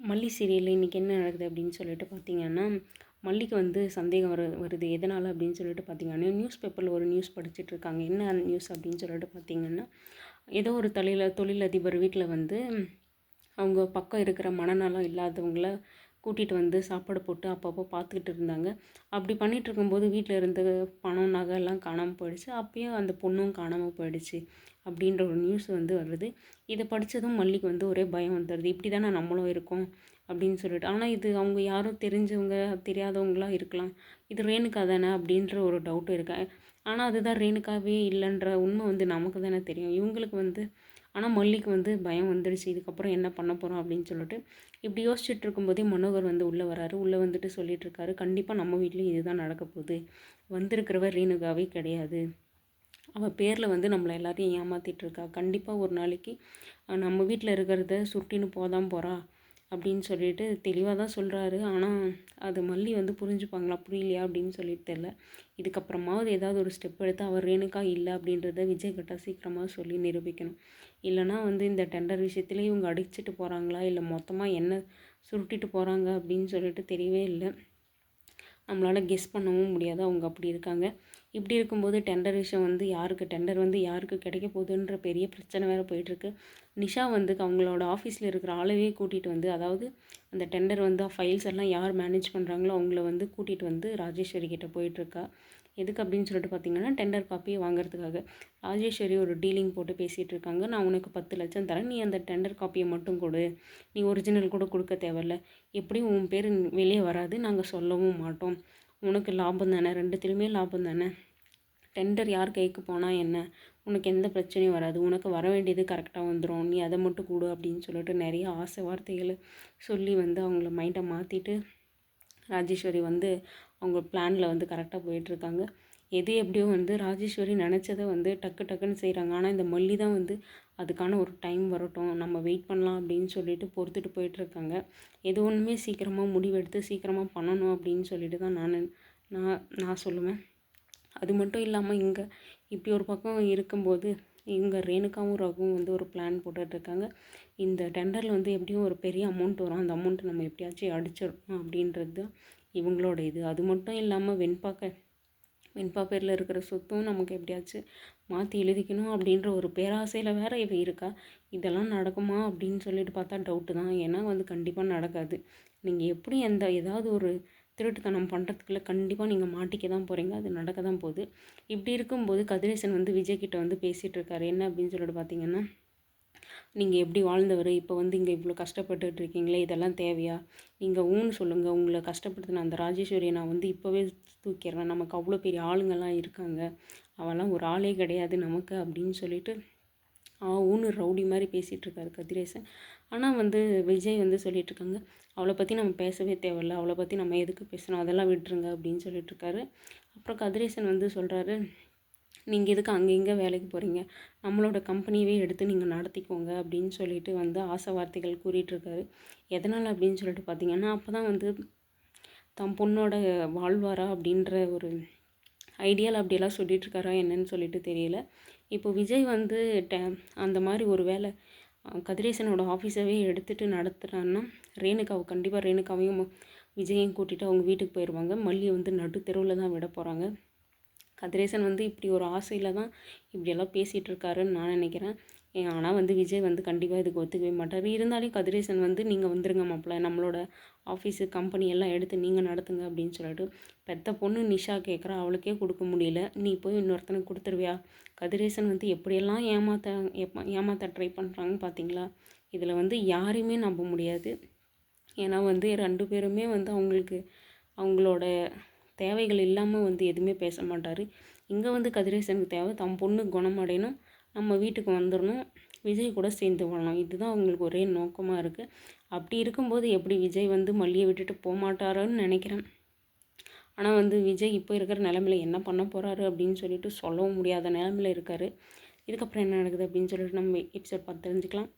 மல்லி சீரியலில் இன்றைக்கி என்ன நடக்குது அப்படின்னு சொல்லிட்டு பார்த்தீங்கன்னா மல்லிக்கு வந்து சந்தேகம் வரு வருது. எதனால் அப்படின்னு சொல்லிட்டு பார்த்தீங்கன்னா நியூஸ் பேப்பரில் ஒரு நியூஸ் படிச்சுட்டு இருக்காங்க. என்ன நியூஸ் அப்படின்னு சொல்லிட்டு பார்த்தீங்கன்னா ஏதோ ஒரு தொழில தொழிலதிபர் வீட்டில் வந்து அவங்க பக்கம் இருக்கிற மனநலம் இல்லாதவங்கள கூட்டிகிட்டு வந்து சாப்பாடு போட்டு அப்பப்போ பார்த்துக்கிட்டு இருந்தாங்க. அப்படி பண்ணிகிட்டு இருக்கும்போது வீட்டில் இருந்த பணம் நகைலாம் காணாமல் போயிடுச்சு. அப்பயும் அந்த பொண்ணும் காணாமல் போயிடுச்சு அப்படின்ற ஒரு நியூஸ் வந்து வருது. இதை படித்ததும் மல்லிக்கு வந்து ஒரே பயம் வந்துடுது. இப்படி தானே நம்மளும் இருக்கோம் அப்படின்னு சொல்லிட்டு. ஆனால் இது அவங்க யாரும் தெரிஞ்சவங்க தெரியாதவங்களாம் இருக்கலாம். இது ரேணுகா தானே அப்படின்ற ஒரு டவுட்டும் இருக்கு. ஆனால் அதுதான் ரேணுக்காவே இல்லைன்ற உண்மை வந்து நமக்கு தானே தெரியும். இவங்களுக்கு வந்து ஆனால் மல்லிக்கு வந்து பயம் வந்துடுச்சு இதுக்கப்புறம் என்ன பண்ண போகிறோம் அப்படின்னு சொல்லிட்டு இப்படி யோசிச்சுட்டு இருக்கும்போதே மனோகர் வந்து உள்ளே வராரு. உள்ளே வந்துட்டு சொல்லிட்டு இருக்காரு கண்டிப்பாக நம்ம வீட்லேயும் இதுதான் நடக்க போகுது. வந்திருக்கிறவர் ரீனுகாவே கிடையாது. அவள் பேரில் வந்து நம்மளை எல்லாத்தையும் ஏமாற்றிட்டு இருக்கா கண்டிப்பாக ஒரு நாளைக்கு நம்ம வீட்டில் இருக்கிறத சுருட்டின்னு போதான் போகிறா அப்படின்னு சொல்லிட்டு தெளிவாக தான் சொல்கிறாரு ஆனால் அது மல்லி வந்து புரிஞ்சுப்பாங்களா புரியலையா அப்படின்னு சொல்லிட்டு தெரில இதுக்கப்புறமாவது ஏதாவது ஒரு ஸ்டெப் எடுத்து அவர் ரேணுக்கா இல்லை அப்படின்றத விஜய் கிட்ட சீக்கிரமாக சொல்லி நிரூபிக்கணும். இல்லைனா வந்து இந்த டெண்டர் விஷயத்துலேயே இவங்க அடிச்சுட்டு போகிறாங்களா இல்லை மொத்தமாக என்ன சுருட்டிட்டு போகிறாங்க அப்படின்னு சொல்லிட்டு தெரியவே இல்லை. நம்மளால் கெஸ் பண்ணவும் முடியாது. அவங்க அப்படி இருக்காங்க. இப்படி இருக்கும்போது டெண்டர் விஷயம் வந்து யாருக்கு? டெண்டர் வந்து யாருக்கு கிடைக்க போகுதுன்ற பெரிய பிரச்சனை வேறு போயிட்டுருக்கு. நிஷா வந்து அவங்களோட ஆஃபீஸில் இருக்கிற ஆளவே கூட்டிகிட்டு வந்து அதாவது அந்த டெண்டர் வந்து ஃபைல்ஸ் எல்லாம் யார் மேனேஜ் பண்ணுறாங்களோ அவங்கள வந்து கூட்டிகிட்டு வந்து ராஜேஸ்வரி கிட்டே போயிட்டுருக்கா. எதுக்கு அப்படின்னு சொல்லிட்டு பார்த்தீங்கன்னா டெண்டர் காப்பியை வாங்குறதுக்காக. ராஜேஸ்வரி ஒரு டீலிங் போட்டு பேசிகிட்டு இருக்காங்க. நான் உனக்கு பத்து லட்சம் தரேன். நீ அந்த டெண்டர் காப்பியை மட்டும் கொடு. நீ ஒரிஜினல் கூட கொடுக்க தேவையில்ல. எப்படியும் உன் பேர் வெளியே வராது. நாங்கள் சொல்லவும் மாட்டோம். உனக்கு லாபம் தானே? ரெண்டுத்திலுமே லாபம் தானே? டெண்டர் யார் கைக்கு போனால் என்ன? உனக்கு எந்த பிரச்சனையும் வராது. உனக்கு வர வேண்டியது கரெக்டாக வந்துடும் நீ அதை மட்டும் கொடு அப்படின்னு சொல்லிட்டு நிறைய ஆசை வார்த்தைகளை சொல்லி வந்து அவங்கள மைண்டை மாற்றிட்டு ராஜேஸ்வரி வந்து அவங்க பிளானில் வந்து கரெக்டாக போயிட்டுருக்காங்க எது எப்படியோ வந்து ராஜேஸ்வரி நினச்சதை வந்து டக்கு டக்குன்னு செய்கிறாங்க ஆனால் இந்த மல்லி தான் வந்து அதுக்கான ஒரு டைம் வரட்டும். நம்ம வெயிட் பண்ணலாம் அப்படின்னு சொல்லிட்டு பொறுத்துட்டு போயிட்டுருக்காங்க எது ஒன்றுமே சீக்கிரமாக முடிவெடுத்து சீக்கிரமாக பண்ணணும் அப்படின்னு சொல்லிட்டு தான் நான் நான் நான் சொல்லுவேன். அது மட்டும் இல்லாமல் இங்கே இப்படி ஒரு பக்கம் இருக்கும்போது இங்கே ரேணுகாவும் ரகுவும் வந்து ஒரு பிளான் போட்டுட்ருக்காங்க இந்த டெண்டரில் வந்து எப்படியும் ஒரு பெரிய அமௌண்ட் வரும். அந்த அமௌண்ட்டை நம்ம எப்படியாச்சும் அடிச்சிடணும் அப்படின்றது தான் இவங்களோட இது. அது மட்டும் இல்லாமல் வெண்பாக்க வெண்பா பேரில் இருக்கிற சொத்தும் நமக்கு எப்படியாச்சும் மாற்றி எழுதிக்கணும் அப்படின்ற ஒரு பேராசையில் வேற இவ இருக்கா. இதெல்லாம் நடக்குமா அப்படின்னு சொல்லிட்டு பார்த்தா டவுட்டு தான். ஏன்னா வந்து கண்டிப்பாக நடக்காது. நீங்கள் எப்படி எந்த ஏதாவது ஒரு திருட்டுத்தனம் பண்ணுறதுக்குள்ளே கண்டிப்பாக நீங்கள் மாட்டிக்க தான் போகிறீங்க அது நடக்க தான் போகுது. இப்படி இருக்கும்போது கதிரேசன் வந்து விஜய்கிட்ட வந்து பேசிகிட்டு இருக்காரு. என்ன அப்படின்னு சொல்லிட்டு பார்த்தீங்கன்னா நீங்கள் எப்படி வாழ்ந்தவர்? இப்போ வந்து இங்கே இவ்வளோ கஷ்டப்பட்டுட்டு இருக்கீங்களே? இதெல்லாம் தேவையா? நீங்கள் ஊன்னு சொல்லுங்கள் உங்களை கஷ்டப்படுத்தின அந்த ராஜேஸ்வரியை நான் வந்து இப்போவே தூக்கிடுறேன். நமக்கு அவ்வளோ பெரிய ஆளுங்கள்லாம் இருக்காங்க. அவெல்லாம் ஒரு ஆளே கிடையாது நமக்கு அப்படின்னு சொல்லிட்டு ஆ ஊன்னு ரவுடி மாதிரி பேசிகிட்டு இருக்காரு கதிரேசன். ஆனால் வந்து விஜய் வந்து சொல்லிகிட்ருக்காங்க அவளை பற்றி நம்ம பேசவே தேவையில்ல அவளை பற்றி நம்ம எதுக்கு பேசணும் அதெல்லாம் விட்டுருங்க அப்படின்னு சொல்லிகிட்ருக்காரு. அப்புறம் கதிரேசன் வந்து சொல்கிறாரு நீங்கள் எதுக்கு அங்கே இங்கே வேலைக்கு போகிறீங்க நம்மளோட கம்பெனியவே எடுத்து நீங்கள் நடத்திக்கோங்க அப்படின்னு சொல்லிட்டு வந்து ஆசை வார்த்தைகள் கூறிகிட்ருக்காரு. எதனால்? அப்படின்னு சொல்லிட்டு பார்த்தீங்கன்னா அப்போ தான் வந்து தம் பொண்ணோட வாழ்வாரா அப்படின்ற ஒரு ஐடியாவில் அப்படியெல்லாம் சொல்லிகிட்ருக்காரா என்னன்னு சொல்லிட்டு தெரியல. இப்போ விஜய் வந்து டே அந்த மாதிரி ஒரு வேலை கதிரேசனோட ஆஃபீஸவே எடுத்துகிட்டு நடத்துகிறான்னா ரேணுகாவை கண்டிப்பாக ரேணுகாவையும் விஜயையும் கூட்டிகிட்டு அவங்க வீட்டுக்கு போயிடுவாங்க மல்லியை வந்து நடு தெருவில் தான் விட போகிறாங்க கதிரேசன் வந்து இப்படி ஒரு ஆசையில் தான் இப்படியெல்லாம் பேசிகிட்டு இருக்காருன்னு நான் நினைக்கிறேன். ஆனால் வந்து விஜய் வந்து கண்டிப்பாக இதுக்கு ஒத்துக்கவே மாட்டார். இருந்தாலே கதிரேசன் வந்து நீங்கள் வந்துருங்க மாப்பிள்ள நம்மளோட ஆஃபீஸு கம்பெனி எல்லாம் எடுத்து நீங்கள் நடத்துங்க அப்படின்னு சொல்லிட்டு பெத்த பொண்ணு நிஷா கேட்குறா அவளுக்கே கொடுக்க முடியல. நீ போய் இன்னொருத்தனுக்கு கொடுத்துருவியா? கதிரேசன் வந்து எப்படியெல்லாம் ஏமாத்த ஏமாத்த ட்ரை பண்ணுறாங்கன்னு பார்த்தீங்களா இதில் வந்து யாரையுமே நம்ப முடியாது. ஏன்னா வந்து ரெண்டு பேருமே வந்து அவங்களுக்கு அவங்களோட தேவைகள் இல்லாமல் வந்து எதுவுமே பேச மாட்டார். இங்கே வந்து கதிரேசனுக்கு தேவை தம் பொண்ணு குணமடையணும். நம்ம வீட்டுக்கு வந்துடணும் விஜய் கூட சேர்ந்து வரணும். இதுதான் அவங்களுக்கு ஒரே நோக்கமாக இருக்குது அப்படி இருக்கும்போது எப்படி விஜய் வந்து மல்லியை விட்டுட்டு போகமாட்டாரோன்னு நினைக்கிறேன். ஆனால் வந்து விஜய் இப்போ இருக்கிற நிலமையில என்ன பண்ண போகிறாரு அப்படின்னு சொல்லிட்டு சொல்லவும் முடியாத நிலமையில இருக்கார். இதுக்கப்புறம் என்ன நடக்குது அப்படின்னு சொல்லிட்டு நம்ம எபிசோட் பார்த்து தெரிஞ்சுக்கலாம்